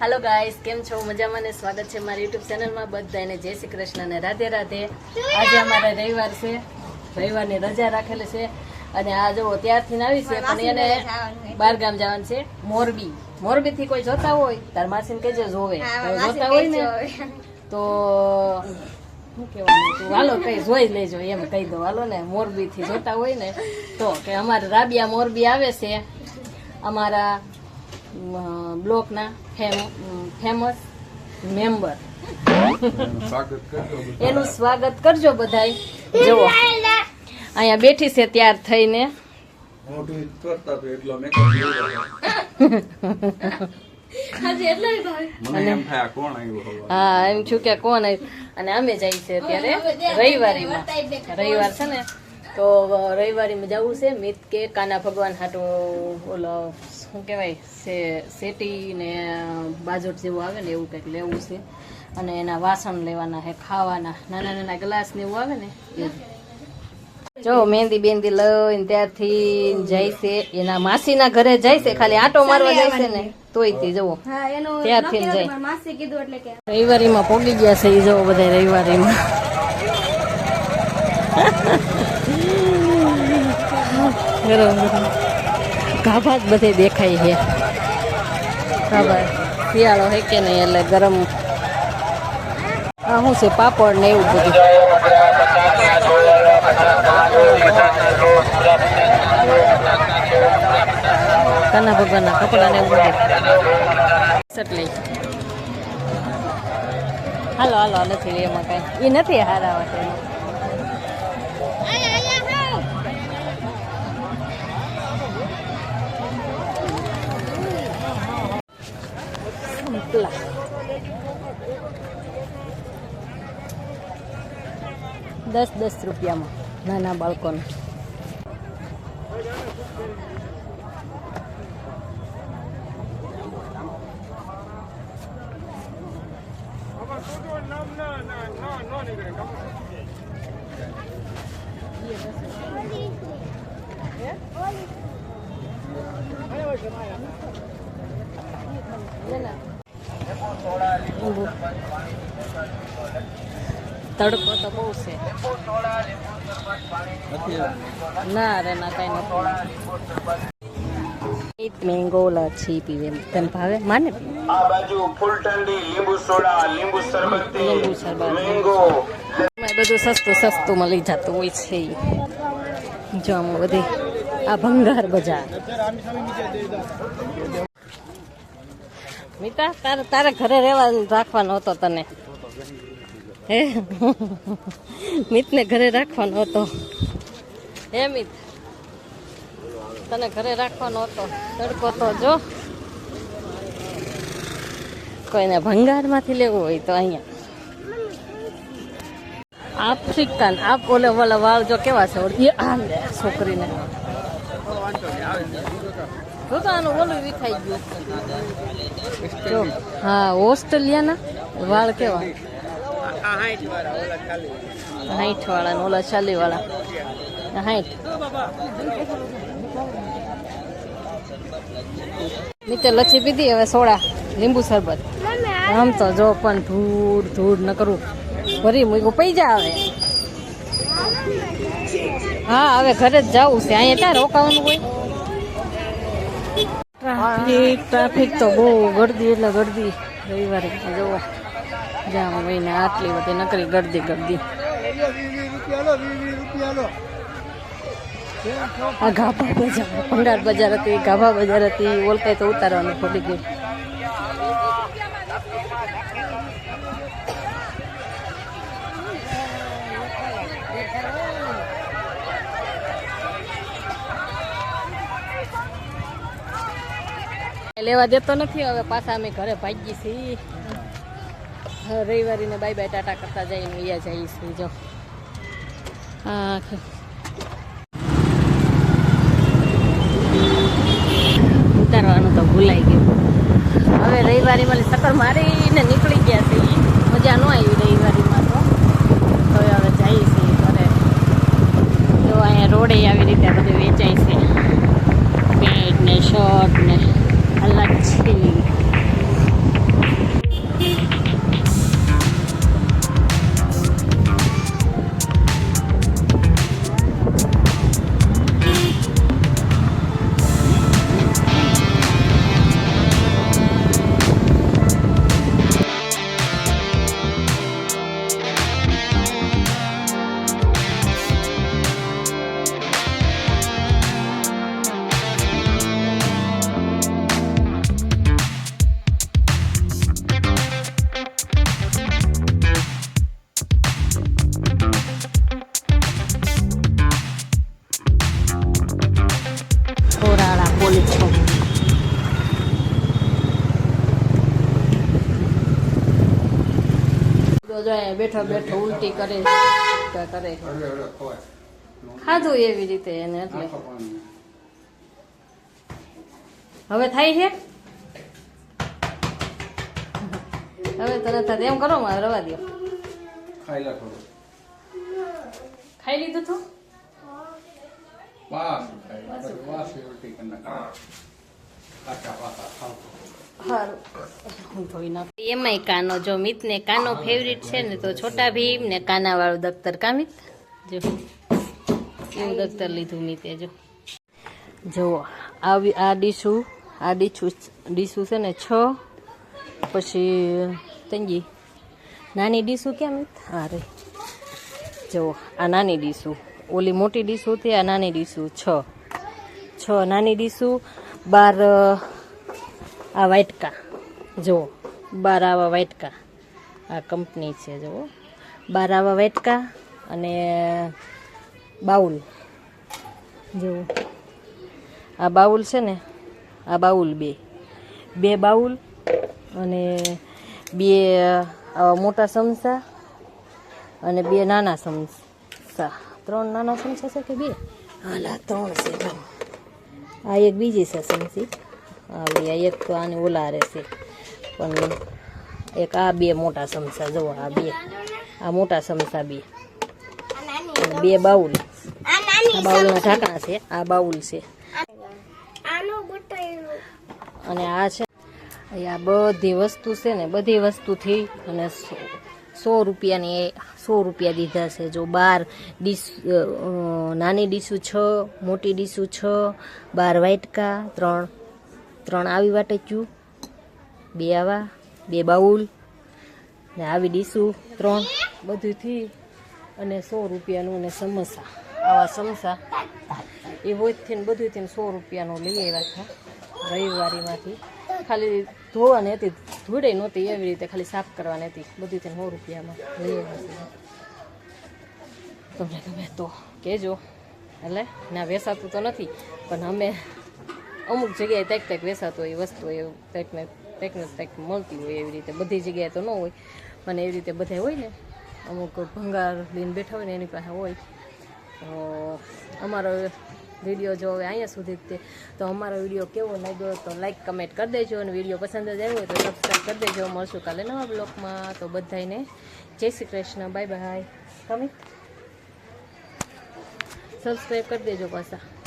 હાલો guys કેમ છો? મજામાં ને સ્વાગત છે મારી યુટ્યુબ ચેનલમાં બધાને જય શ્રી કૃષ્ણ અને રાધે રાધે. આજે અમારે રવિવાર છે. રવિવારની રજા રાખેલી છે. અને આ જો ત્યારથી આવી છે પણ એને બાર ગામ જવાનું છે. મોરબી. મોરબી થી કોઈ જોતા હોય તાર માસીને કેજે જોવે. જોતા હોય ને તો શું કહેવાનું? હાલો કઈ જોઈ લેજો એમ કહી દો હાલો ને મોરબી થી જોતા હોય ને તો કે અમારે રાબિયા મોરબી આવે છે. અમારા બ્લોકના ફેમસ મેમ્બર એનું સ્વાગત કરજો બધાય. જુઓ. અહીંયા બેઠી છે ત્યાર થઈને. હા એમ છું કે કોણ અને અમે જઈએ છે અત્યારે રવિવારીમાં. રવિવાર છે ને તો રવિવારીમાં જવું છે મિત કે કાના ભગવાન હાટો ઓલો શું કહેવાય સે સેટી ને બાજોટ જેવું આવે ને એવું કંઈક લેવું છે. અને એના વાસણ લેવાના છે ખાવાના. નાના નાના ગ્લાસ ને એવું આવે ને જો મહેંદી બેંદી લઈને ત્યારથી જાય છે. એના માસીના ઘરે જાય છે ખાલી આટો મારવા જાય છે ને. તોય તે જવો ત્યાંથી ત્યારથી જાય. માસી રવિવારીમાં પોગી ગયા છે એ જવો બધા રવિવારીમાં. ગાભા જ બધે દેખાય છે. ખબર શિયાળો હે કે નહીં એટલે ગરમ. આ શું છે, પાપડ ને એવું બધું? કાના ભગવાનના કપડા ને એવું એટલે હાલો હાલો, નથી એમાં કઈ. એ નથી હારા વાટે સંપલા દસ દસ રૂપિયામાં નાના બાળકોને તડકો તો બહુ છે ના રે ના કઈ નથી મેંગો લચ્છી પીવે તને ભાવે માને આ બાજુ ફૂલટંડી લીંબુ સોડા લીંબુ શરબતી લીંબુ શરબત. મેંગો એમાં બધું સસ્તું સસ્તું મળી જતું હોય છે ઈ. જો આમાં બધી આ ભંગાર બજાર મિતા, તારે તારે ઘરે રહેવા રાખવાનો હતો તને. હે? મિતને ઘરે રાખવાનો હતો. હે મિત? તને ઘરે રાખવાનો હતો. તડકો તો જો. કોઈને ભંગારમાંથી લેવું હોય તો અહીંયા. આફ્રિકન, આપ ઓલે ઓલા વાવ જો કેવા છે? છોકરીને. જો ઓલું વિખાઈ ગયું. જો હા ઓસ્ટ્રેલિયાના વાળ કેવા? હાઈઠ વાળા ને ઓલા ચાલી વાળા હાઈઠ નીચે લચ્છી પીધી હવે સોડા લીંબુ શરબત. આમ તો જો પણ ધૂળ ધૂળ ન કરું. ભરી મૂકો પૈ જા આવે હા હવે ઘરે જ જવું છે. અહીંયા ક્યાં રોકાવાનું હોય? ટ્રાફિક ટ્રાફિક તો બહુ ગરદી એટલે ગરદી. રવિવારે જુઓ જ્યાં હોય ને આટલી બધી નકરી ગરદી ગરદી. આ ગાભા બજાર ભંગાર બજાર હતી, ગાભા બજાર હતી ઓલકાય તો ઉતારવાનું ખોટી ગયું. લેવા દેતો નથી, હવે પાછા અમે ઘરે ભાગી છીએ. રવિવારીને બાય બાય ટાટા કરતા જઈને અહીંયા જઈએ છીએ, જો. હા ઉતારવાનું તો ભૂલાઈ ગયું. હવે રવિવારીમાં સકર મારીને નીકળી ગયા છે. મજા ન આવી રવિવારીમાં તો. હવે હવે જઈએ છીએ ઘરે. જો અહીંયા રોડે આવી રીતે બધું વેચાય છે તો જો બેઠો બેઠો ઉલટી કરે કરે ખાધું એવી રીતે એને એટલે. હવે થાય છે? હવે તરત એમ કરો મારે રવા દો. ખાઈ લીધું તું? વાસ ખાઈ વાસ ઉલટી કરી નાખે. પાછા પાછા ખાવ. એમાંય કાનો જો મિતને કાનો ફેવરિટ છે ને તો છોટા ભીમ ને કાના વાળું દફતર કામિત જો એવું દફતર લીધું મિતે, જો. જુઓ આવી આ ડીશું આ ડીશું ડીશું છે ને છ, પછી તંગી. નાની ડીશું કેમ મિત? હા રે. જુઓ આ નાની ડીશું ઓલી મોટી ડીશું હતી, આ નાની ડીશું છ. છ નાની ડીશું બાર આ વાઇટકા જુઓ બાર આવા વાઇટકા આ કંપની છે, જુઓ. બાર આવા વાઇટકા અને બાઉલ. જુઓ. આ બાઉલ છે ને, આ બાઉલ બે. બે બાઉલ અને બે આવા મોટા ચમચા અને બે નાના ચમચા ત્રણ નાના ચમચા છે કે બે? હાલા, ત્રણ છે આ એક બીજી છે ચમચી આ એક તો આને ઓલા રહેશે પણ એક આ બે મોટા ચમચા જુઓ આ બે. આ મોટા ચમચા બે. બે બાઉલ. આ બાઉલના ઢાંકણા છે, આ બાઉલ છે. અને આ છે આ બધી વસ્તુ છે ને, બધી વસ્તુથી અને સો રૂપિયાની સો રૂપિયા દીધા છે. જો બાર ડીશ નાની ડીશું છ, મોટી ડીશું છ, બાર વાઇટકા ત્રણ ત્રણ આવી વાટેચ્યું બે આવા, બે બાઉલ. ને આવી ડીશું ત્રણ. બધુંથી અને સો રૂપિયાનું અને સમોસા. આવા સમોસા. એ હોયથી ને બધુંથી સો રૂપિયાનું લઈ આવ્યા હતા રવિવારીમાંથી. ખાલી ધોવાની હતી ધોડે નહોતી એવી રીતે, ખાલી સાફ કરવાની હતી. બધુંથી સો રૂપિયામાં લઈ આવ્યા છે. તમને ગમે તો કહેજો. એટલે ના વેસાતું તો નથી, પણ અમે અમુક જગ્યાએ તેક તેક વેસાતો હોય, વસ્તુ હોય કંઈક ને કંઈક ને મળતી હોય એવી રીતે. બધી જગ્યાએ તો ન હોય મને એવી રીતે બધા હોય ને. અમુક ભંગાર લઈને બેઠા હોય ને એની પાસે હોય. તો અમારો વીડિયો જો હવે અહીંયા સુધી તે. તો અમારો વીડિયો કેવો લાગ્યો તો લાઈક કમેન્ટ કરી દેજો અને વીડિયો પસંદ જ આવ્યો હોય તો સબસ્ક્રાઈબ કરી દેજો. મળશું કાલે નવા બ્લોગમાં તો બધાને જય શ્રી કૃષ્ણ. બાય બાય કમી સબસ્ક્રાઈબ કરી દેજો પાછા.